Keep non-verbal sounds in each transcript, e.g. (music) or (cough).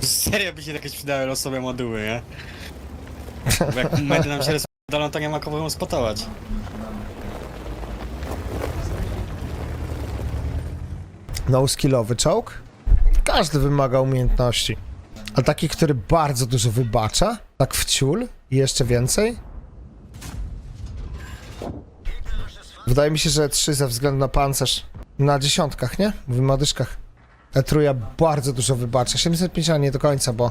Serio by się jakieś przydały losowe moduły, nie? Bo jak medy nam się rozpadają, to nie ma kogo ją spotować. No skillowy czołg? Każdy wymaga umiejętności. A taki, który bardzo dużo wybacza, tak w ciul i jeszcze więcej? Wydaje mi się, że 3 ze względu na pancerz. Na dziesiątkach, nie? Mówimy o dyszkach. Truja bardzo dużo wybacza. 750 nie do końca, bo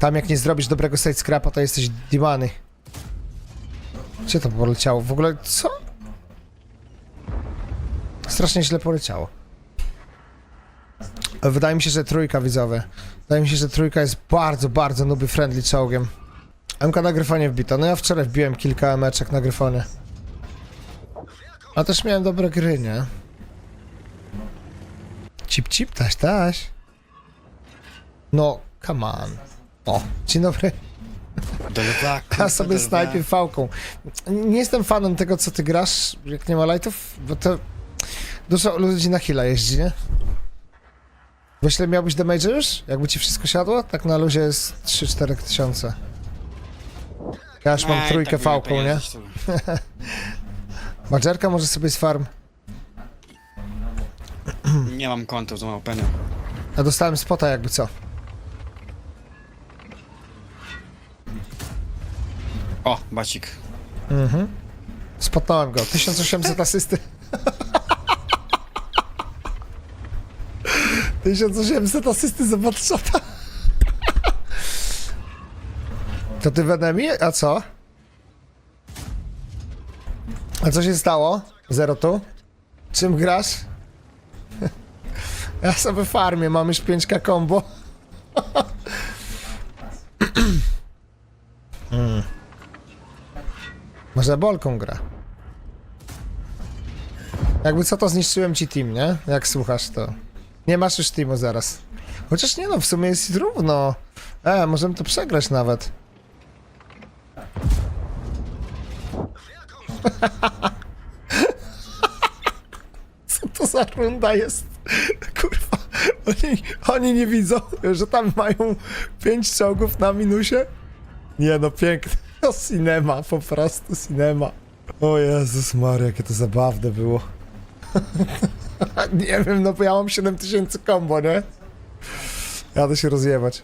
tam jak nie zrobisz dobrego side scrapa, to jesteś dimany. Gdzie to poleciało? W ogóle co? Strasznie źle poleciało. Wydaje mi się, że trójka widzowie. Wydaje mi się, że trójka jest bardzo, bardzo nuby friendly czołgiem. MK na gryfonie wbita. No ja wczoraj wbiłem kilka emeczek na gryfonie. A też miałem dobre gry, nie? Cip cip, taś taś. No, come on. O, dzień dobry. Ja sobie snajpię fałką. Nie jestem fanem tego, co ty grasz, jak nie ma lightów, bo to dużo ludzi na hila jeździ, nie? Bo źle miałbyś damage już? Jakby ci wszystko siadło? Tak na luzie jest 3-4 tysiące. Ja już mam trójkę tak fałką, nie? Badżerka (laughs) może sobie z farm. Nie mam kontu, za mało penio. Ja dostałem spota jakby co. O, bacik. Mhm. Spotnąłem go. 1800 asysty. 1800 asysty za shota. To ty w enemy? A co? A co się stało? Zero tu? Czym grasz? Ja sobie farmię, mam już 5k combo. Może bolką gra. Jakby co to zniszczyłem ci team, nie? Jak słuchasz to. Nie masz już teamu zaraz. Chociaż nie no, w sumie jest równo. E, możemy to przegrać nawet. (laughs) Co to za runda jest? Kurwa, oni, oni nie widzą, że tam mają pięć czołgów na minusie? Nie no, piękne. No, cinema, po prostu cinema. O Jezus Maria, jakie to zabawne było. (laughs) nie wiem, no bo ja mam 7000 combo, nie? Jadę się rozjebać.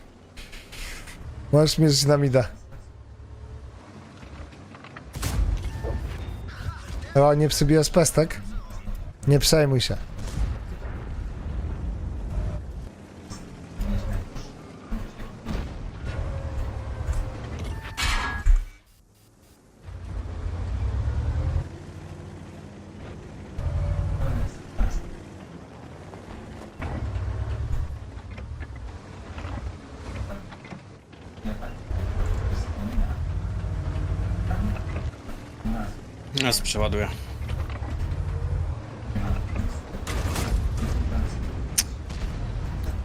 Możesz mierzyć na mida. O, nie przybija z pestek? Nie przejmuj się. Się przeładuję.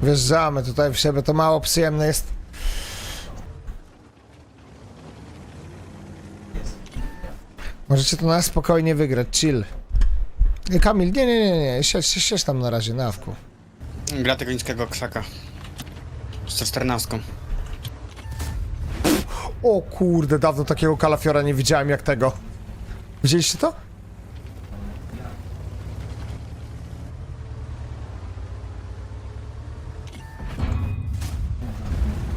Wjeżdżamy tutaj w siebie, to mało przyjemne jest. Możecie to na spokojnie wygrać, chill. Nie, Kamil, nie, nie, nie, nie, siedź, siedź, siedź tam na razie, na awku. Gra tego niskiego krzaka. 114. O kurde, dawno takiego kalafiora nie widziałem jak tego. Widzieliście to?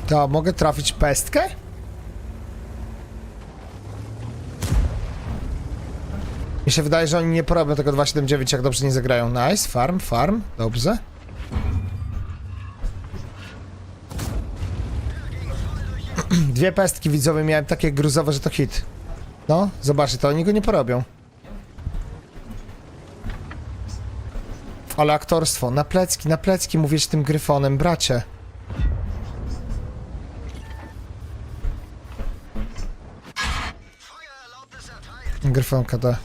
To mogę trafić pestkę? Mi się wydaje, że oni nie porobią tego 279, jak dobrze nie zagrają. Nice, farm, farm, dobrze. (clears throat) Dwie pestki widzowie miałem takie gruzowe, że to hit. No, zobaczcie, to oni go nie porobią. Ale aktorstwo, na plecki, na plecki mówisz tym gryfonem, bracie. Gryfon KD.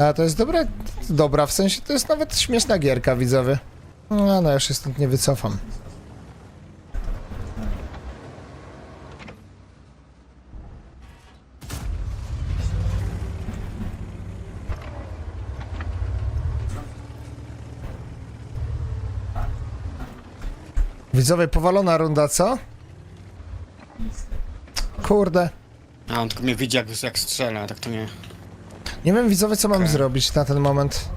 A to jest jest dobra, w sensie to jest nawet śmieszna gierka, widzowie. No, no, ja się stąd nie wycofam. Widzowie, powalona runda, co? Kurde. A on tylko mnie widzi jak, jak strzela, tak to nie. Nie wiem, widzowie, co mam zrobić na ten moment.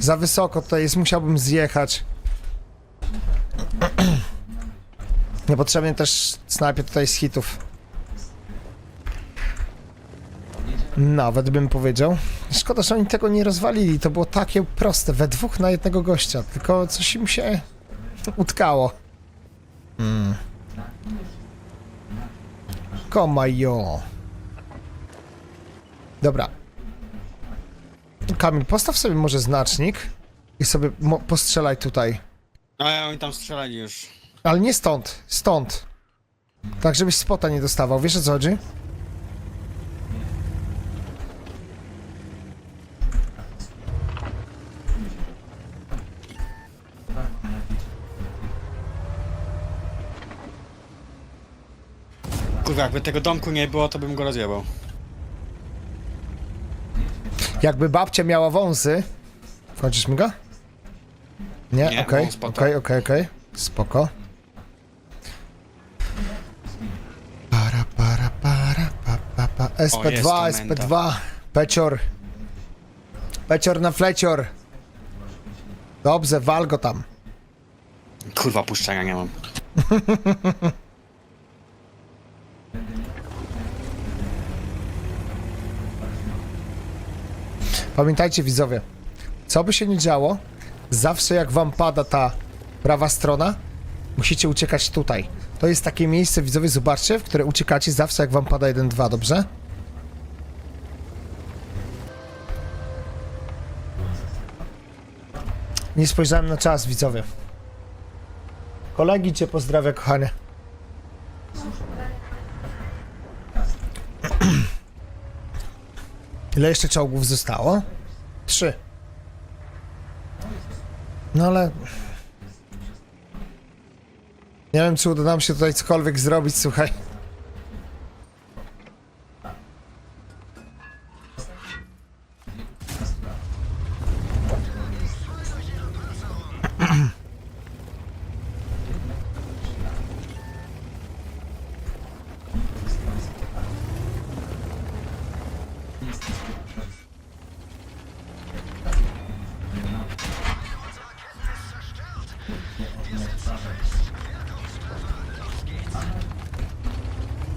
Za wysoko tutaj jest, musiałbym zjechać. (clears throat) Niepotrzebnie też snajpię tutaj z hitów. Nawet bym powiedział. Szkoda, że oni tego nie rozwalili. To było takie proste, we dwóch na jednego gościa. Tylko coś im się utkało. Mm. Komajo. Dobra. Kamil, postaw sobie może znacznik i sobie postrzelaj tutaj. A oni tam strzelali już. Ale nie stąd, stąd. Tak, żebyś spota nie dostawał. Wiesz o co chodzi? Kurwa, jakby tego domku nie było, to bym go rozjebał. Jakby babcia miała wąsy. Wchodzisz mi go? Nie? Nie, Okej, spota. okej, okej, okej. Spoko. Para, para, para, pa, pa, pa. O, jest SP2, komenda. SP2. Pecior. Pecior na flecior. Dobrze, wal go tam. Kurwa, puszczenia nie mam. (laughs) Pamiętajcie widzowie, co by się nie działo, zawsze jak wam pada ta prawa strona, musicie uciekać tutaj. To jest takie miejsce, widzowie, zobaczcie, w które uciekacie zawsze jak wam pada 1-2, dobrze? Nie spojrzałem na czas, widzowie. Kolegi cię pozdrawia, kochanie. Ile jeszcze czołgów zostało? Trzy. No ale... Nie wiem, czy uda nam się tutaj cokolwiek zrobić, słuchaj.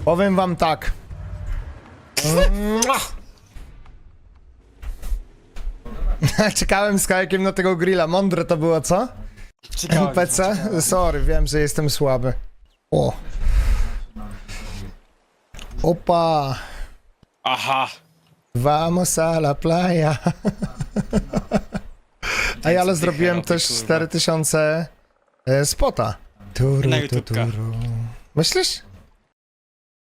Powiem wam tak. (laughs) Czekałem z kajakiem na tego grilla. Mądre to było, co? Ciekawe. (laughs) NPC? Sorry, wiem, że jestem słaby. O. Opa. Aha! Vamos a la playa. (laughs) Ej, ale co ty zrobiłem też kurwa. 4000 e, spota. Turu, tu, turu. Myślisz?